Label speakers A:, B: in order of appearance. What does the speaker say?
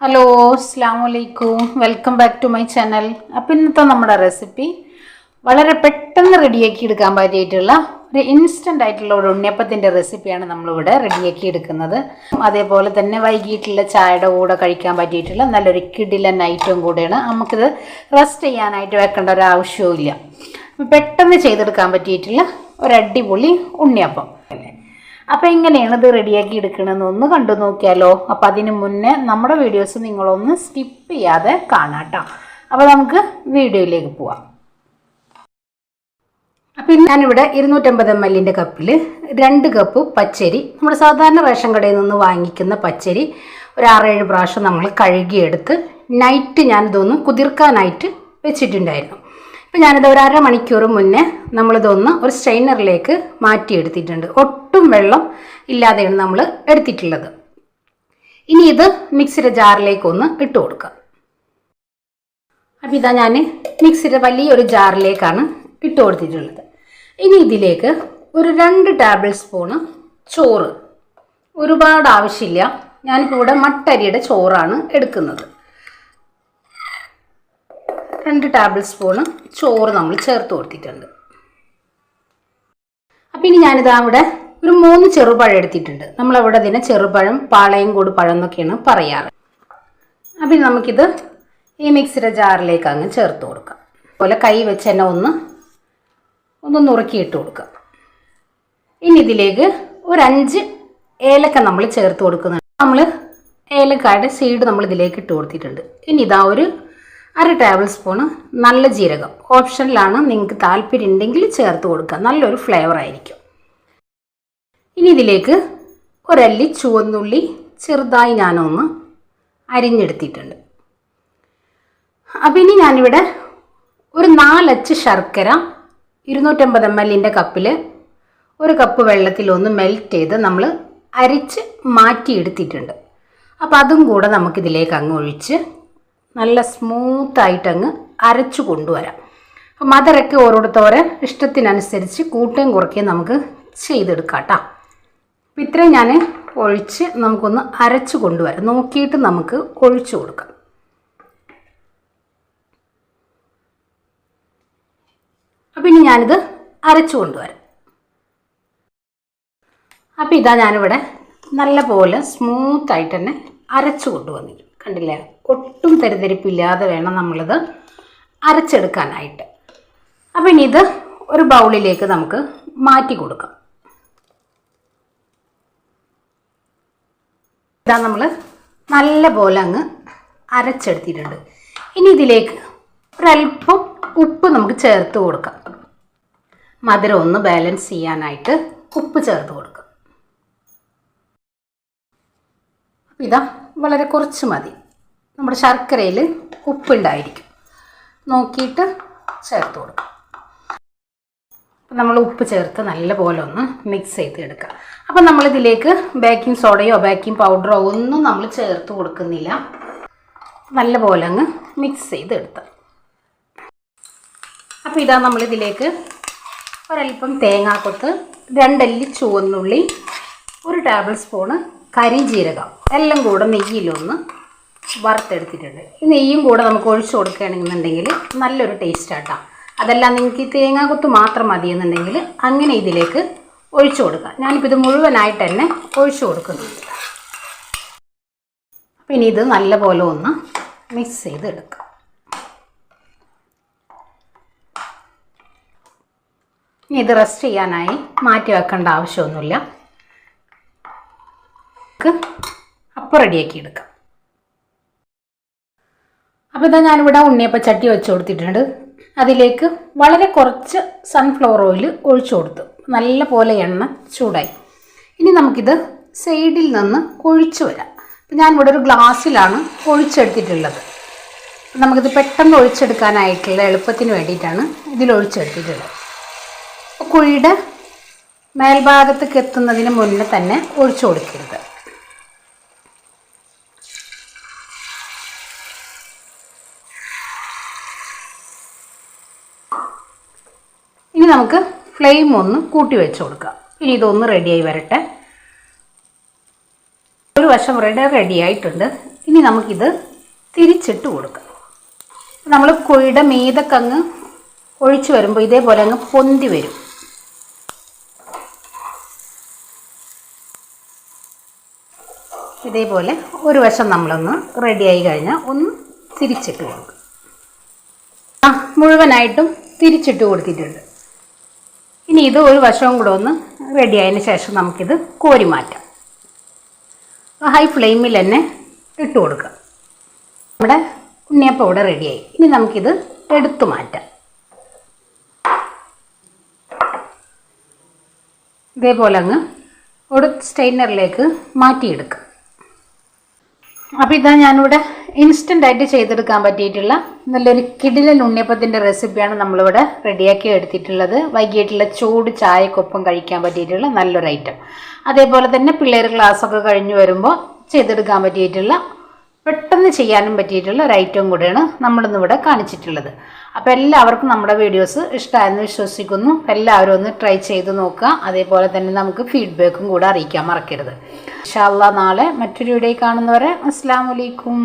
A: Hello അസ്സാം വലൈക്കും welcome back to my channel അപ്പം ഇന്നത്തെ നമ്മുടെ റെസിപ്പി വളരെ പെട്ടെന്ന് റെഡിയാക്കി എടുക്കാൻ പറ്റിയിട്ടുള്ള ഒരു ഇൻസ്റ്റന്റ് ആയിട്ടുള്ള ഒരു ഉണ്ണിയപ്പത്തിന്റെ റെസിപ്പിയാണ് നമ്മളിവിടെ റെഡിയാക്കി എടുക്കുന്നത്. അതേപോലെ തന്നെ വൈകിട്ടുള്ള ചായയുടെ കൂടെ കഴിക്കാൻ പറ്റിയിട്ടുള്ള നല്ലൊരു കിടിലൻ ഐറ്റവും കൂടെയാണ്. നമുക്കിത് റെസ്റ്റ് ചെയ്യാനായിട്ട് വെക്കേണ്ട ഒരു ആവശ്യവും ഇല്ല പെട്ടെന്ന് ചെയ്തെടുക്കാൻ പറ്റിയിട്ടുള്ള ഒരു അടിപൊളി ഉണ്ണിയപ്പം. അപ്പം എങ്ങനെയാണ് ഇത് റെഡിയാക്കി എടുക്കണമെന്ന് ഒന്ന് കണ്ടു നോക്കിയാലോ. അപ്പം അതിന് മുന്നേ നമ്മുടെ വീഡിയോസ് നിങ്ങളൊന്ന് സ്കിപ്പ് ചെയ്യാതെ കാണാട്ടോ. അപ്പോൾ നമുക്ക് വീഡിയോയിലേക്ക് പോവാം. അപ്പം ഇന്ന് ഞാനിവിടെ ഇരുന്നൂറ്റമ്പത് എം എല്ലിന്റെ കപ്പിൽ രണ്ട് കപ്പ് പച്ചരി നമ്മൾ സാധാരണ റേഷൻ കടയിൽ നിന്ന് വാങ്ങിക്കുന്ന പച്ചരി ഒരു ആറേഴ് പ്രാവശ്യം നമ്മൾ കഴുകിയെടുത്ത് നൈറ്റ് ഞാനിതൊന്ന് കുതിർക്കാനായിട്ട് വെച്ചിട്ടുണ്ടായിരുന്നു. ഇപ്പം ഞാനിത് ഒരു അരമണിക്കൂർ മുന്നേ നമ്മളിതൊന്ന് ഒരു സ്ട്രെയിനറിലേക്ക് മാറ്റിയെടുത്തിട്ടുണ്ട്. ഒട്ടും വെള്ളം ഇല്ലാതെയാണ് നമ്മൾ എടുത്തിട്ടുള്ളത്. ഇനി ഇത് മിക്സിയുടെ ജാറിലേക്ക് ഒന്ന് ഇട്ട് കൊടുക്കാം. അപ്പം ഇതാ ഞാൻ മിക്സിയുടെ വലിയൊരു ജാറിലേക്കാണ് ഇട്ട് കൊടുത്തിട്ടുള്ളത്. ഇനി ഇതിലേക്ക് ഒരു രണ്ട് ടേബിൾ സ്പൂണ് ചോറ്. ഒരുപാട് ആവശ്യമില്ല. ഞാനിപ്പോൾ ഇവിടെ മട്ടരിയുടെ ചോറാണ് എടുക്കുന്നത്. രണ്ട് ടേബിൾ സ്പൂണ് ചോറ് നമ്മൾ ചേർത്ത് കൊടുത്തിട്ടുണ്ട്. അപ്പം ഇനി ഞാനിത് അവിടെ ഒരു മൂന്ന് ചെറുപഴം എടുത്തിട്ടുണ്ട്. നമ്മളവിടെ ഇതിനെ ചെറുപഴം പാളയം കൂട് പഴം എന്നൊക്കെയാണ് പറയാറ്. അപ്പം ഇനി നമുക്കിത് ഈ മിക്സിയുടെ ജാറിലേക്ക് അങ്ങ് ചേർത്ത് കൊടുക്കാം. അതുപോലെ കൈ വെച്ച് തന്നെ ഒന്ന് ഒന്ന് നുറുക്കിയിട്ട് കൊടുക്കുക ഇനി ഇതിലേക്ക് ഒരു അഞ്ച് ഏലക്ക നമ്മൾ ചേർത്ത് കൊടുക്കുന്നുണ്ട്. നമ്മൾ ഏലക്കായുടെ സീഡ് നമ്മൾ ഇതിലേക്ക് ഇട്ട് കൊടുത്തിട്ടുണ്ട്. ഇനി ഇതാ ഒരു അര ടേബിൾ സ്പൂണ് നല്ല ജീരകം. ഓപ്ഷനിലാണ് നിങ്ങൾക്ക് താല്പര്യം ഉണ്ടെങ്കിൽ ചേർത്ത് കൊടുക്കുക. നല്ലൊരു ഫ്ലേവർ ആയിരിക്കും. ഇനി ഇതിലേക്ക് ഒരല്ലി ചുവന്നുള്ളി ചെറുതായി ഞാനൊന്ന് അരിഞ്ഞെടുത്തിട്ടുണ്ട്. അപ്പം ഇനി ഞാനിവിടെ ഒരു നാലച്ച് ശർക്കര ഇരുന്നൂറ്റമ്പത് എം എല്ലിന്റെ കപ്പിൽ ഒരു കപ്പ് വെള്ളത്തിൽ ഒന്ന് മെൽറ്റ് ചെയ്ത് നമ്മൾ അരിച്ച് മാറ്റിയെടുത്തിട്ടുണ്ട്. അപ്പോൾ അതും കൂടെ നമുക്കിതിലേക്ക് അങ്ങ് ഒഴിച്ച് നല്ല സ്മൂത്തായിട്ട് അങ്ങ് അരച്ചു കൊണ്ടുവരാം. അപ്പം മധുരമൊക്കെ ഓരോരുത്തോരെ ഇഷ്ടത്തിനനുസരിച്ച് കൂട്ടുകയും കുറയ്ക്കുകയും നമുക്ക് ചെയ്തെടുക്കാം കേട്ടോ ഇത്രയും ഞാൻ ഒഴിച്ച് നമുക്കൊന്ന് അരച്ചു കൊണ്ടുവരാം. നോക്കിയിട്ട് നമുക്ക് ഒഴിച്ചു കൊടുക്കാം. അപ്പം ഇനി ഞാനിത് അരച്ചു കൊണ്ടുവരാം. അപ്പം ഇതാ ഞാനിവിടെ നല്ല പോലെ സ്മൂത്തായിട്ട് തന്നെ അരച്ചു കൊണ്ടുവന്നിട്ടുണ്ട് കണ്ടില്ലേ? ഒട്ടും തരിതരിപ്പില്ലാതെ വേണം നമ്മളിത് അരച്ചെടുക്കാനായിട്ട്. അപ്പം ഇനി ഇത് ഒരു ബൗളിലേക്ക് നമുക്ക് മാറ്റി കൊടുക്കാം. ഇതാ നമ്മൾ നല്ല പോലെ അങ്ങ് അരച്ചെടുത്തിട്ടുണ്ട്. ഇനി ഇതിലേക്ക് ഒരല്പം ഉപ്പ് നമുക്ക് ചേർത്ത് കൊടുക്കാം. മധുരം ഒന്ന് ബാലൻസ് ചെയ്യാനായിട്ട് ഉപ്പ് ചേർത്ത് കൊടുക്കാം. അപ്പം ഇതാ വളരെ കുറച്ച് മതി. നമ്മുടെ ശർക്കരയിൽ ഉപ്പുണ്ടായിരിക്കും. നോക്കിയിട്ട് ചേർത്ത് കൊടുക്കും. നമ്മൾ ഉപ്പ് ചേർത്ത് നല്ലപോലെ ഒന്ന് മിക്സ് ചെയ്ത് എടുക്കുക അപ്പം നമ്മളിതിലേക്ക് ബേക്കിംഗ് സോഡയോ ബേക്കിംഗ് പൗഡറോ ഒന്നും നമ്മൾ ചേർത്ത് കൊടുക്കുന്നില്ല. നല്ലപോലെ അങ്ങ് മിക്സ് ചെയ്ത് എടുത്താൽ അപ്പോൾ ഇതാ നമ്മളിതിലേക്ക് ഒരല്പം തേങ്ങാക്കൊത്ത് രണ്ടല്ലി ചുവന്നുള്ളി ഒരു ടേബിൾ സ്പൂണ് കരിഞ്ജീരകം എല്ലാം കൂടെ നെയ്യിലൊന്ന് വറുത്തെടുത്തിട്ടുണ്ട്. ഈ നെയ്യും കൂടെ നമുക്ക് ഒഴിച്ചു കൊടുക്കുകയാണെന്നുണ്ടെങ്കിൽ നല്ലൊരു ടേസ്റ്റ് ആട്ടാം. അതല്ല നിങ്ങൾക്ക് ഈ തേങ്ങാക്കൊത്ത് മാത്രം മതിയെന്നുണ്ടെങ്കിൽ അങ്ങനെ ഇതിലേക്ക് ഒഴിച്ചു കൊടുക്കാം. ഞാനിപ്പോൾ ഇത് മുഴുവനായിട്ട് തന്നെ ഒഴിച്ചു കൊടുക്കുന്നുണ്ട്. ഇനി ഇത് നല്ലപോലെ ഒന്ന് മിക്സ് ചെയ്ത് എടുക്കാം ഇനി ഇത് റെസ്റ്റ് ചെയ്യാനായി മാറ്റി വെക്കേണ്ട ആവശ്യമൊന്നുമില്ല. അപ്പം റെഡിയാക്കി എടുക്കാം. അപ്പോൾ ഇതാ ഞാനിവിടെ ഉണ്ണിയപ്പം ചട്ടി വെച്ച് കൊടുത്തിട്ടുണ്ട്. അതിലേക്ക് വളരെ കുറച്ച് സൺഫ്ലവർ ഓയിൽ ഒഴിച്ചു കൊടുത്തു. നല്ല പോലെ എണ്ണ ചൂടായി. ഇനി നമുക്കിത് സൈഡിൽ നിന്ന് കൊഴിച്ചു വരാം. അപ്പം ഞാനിവിടെ ഒരു ഗ്ലാസ്സിലാണ് ഒഴിച്ചെടുത്തിട്ടുള്ളത് നമുക്കിത് പെട്ടെന്ന് ഒഴിച്ചെടുക്കാനായിട്ടുള്ള എളുപ്പത്തിന് വേണ്ടിയിട്ടാണ് ഇതിൽ ഒഴിച്ചെടുത്തിട്ടുള്ളത്. കുഴിയുടെ മേൽഭാഗത്തേക്ക് എത്തുന്നതിന് മുന്നേ തന്നെ ഒഴിച്ചു കൊടുക്കരുത്. നമുക്ക് ഫ്ലെയിം ഒന്ന് കൂട്ടി വെച്ച് കൊടുക്കാം. ഇനി ഇതൊന്ന് റെഡിയായി വരട്ടെ. ഒരു വശം റെഡി ആയിട്ടുണ്ട്. ഇനി നമുക്കിത് തിരിച്ചിട്ട് കൊടുക്കാം. നമ്മൾ കൊഴിയുടെ മീതൊക്കെ അങ്ങ് ഒഴിച്ചു വരുമ്പോൾ ഇതേപോലെ അങ്ങ് പൊന്തി വരും. ഇതേപോലെ ഒരു വശം നമ്മളൊന്ന് റെഡിയായി കഴിഞ്ഞാൽ ഒന്ന് തിരിച്ചിട്ട് കൊടുക്കും. മുഴുവനായിട്ടും തിരിച്ചിട്ട് കൊടുത്തിട്ടുണ്ട്. ഇനി ഇത് ഒരു വശവും കൂടെ ഒന്ന് റെഡി ആയതിന് ശേഷം നമുക്കിത് കോരി മാറ്റാം. ഹൈ ഫ്ലെയിമിൽ തന്നെ ഇട്ട് കൊടുക്കാം. നമ്മുടെ ഉണ്ണിയപ്പം ഇവിടെ റെഡിയായി ഇനി നമുക്കിത് എടുത്തു മാറ്റാം. ഇതേപോലെ അങ്ങ് ഒരു സ്റ്റെയിനറിലേക്ക് മാറ്റിയെടുക്കാം. അപ്പോൾ ഇതാ ഞാനിവിടെ ഇൻസ്റ്റന്റ് ആയിട്ട് ചെയ്തെടുക്കാൻ പറ്റിയിട്ടുള്ള നല്ലൊരു കിടിലൻ ഉണ്ണിയപ്പത്തിന്റെ റെസിപ്പിയാണ് നമ്മളിവിടെ റെഡിയാക്കി എടുത്തിട്ടുള്ളത്. വൈകിട്ടുള്ള ചൂട് ചായക്കൊപ്പം കഴിക്കാൻ പറ്റിയിട്ടുള്ള നല്ലൊരു ഐറ്റം. അതേപോലെ തന്നെ പിള്ളേർ ക്ലാസ്സൊക്കെ കഴിഞ്ഞ് വരുമ്പോൾ ചെയ്തെടുക്കാൻ പറ്റിയിട്ടുള്ള പെട്ടെന്ന് ചെയ്യാനും പറ്റിയിട്ടുള്ള ഒരു ഐറ്റം കൂടെയാണ് നമ്മളിന്നിവിടെ കാണിച്ചിട്ടുള്ളത്. അപ്പോൾ എല്ലാവർക്കും നമ്മുടെ വീഡിയോസ് ഇഷ്ടമായെന്ന് വിശ്വസിക്കുന്നു. എല്ലാവരും ഒന്ന് ട്രൈ ചെയ്ത് നോക്കുക. അതേപോലെ തന്നെ നമുക്ക് ഫീഡ്ബാക്കും കൂടെ അറിയിക്കാൻ മറക്കരുത്. ഇൻഷാല്ലാ നാളെ മറ്റൊരു വീഡിയോ കാണുന്നവരെ അസ്സാം വലൈക്കും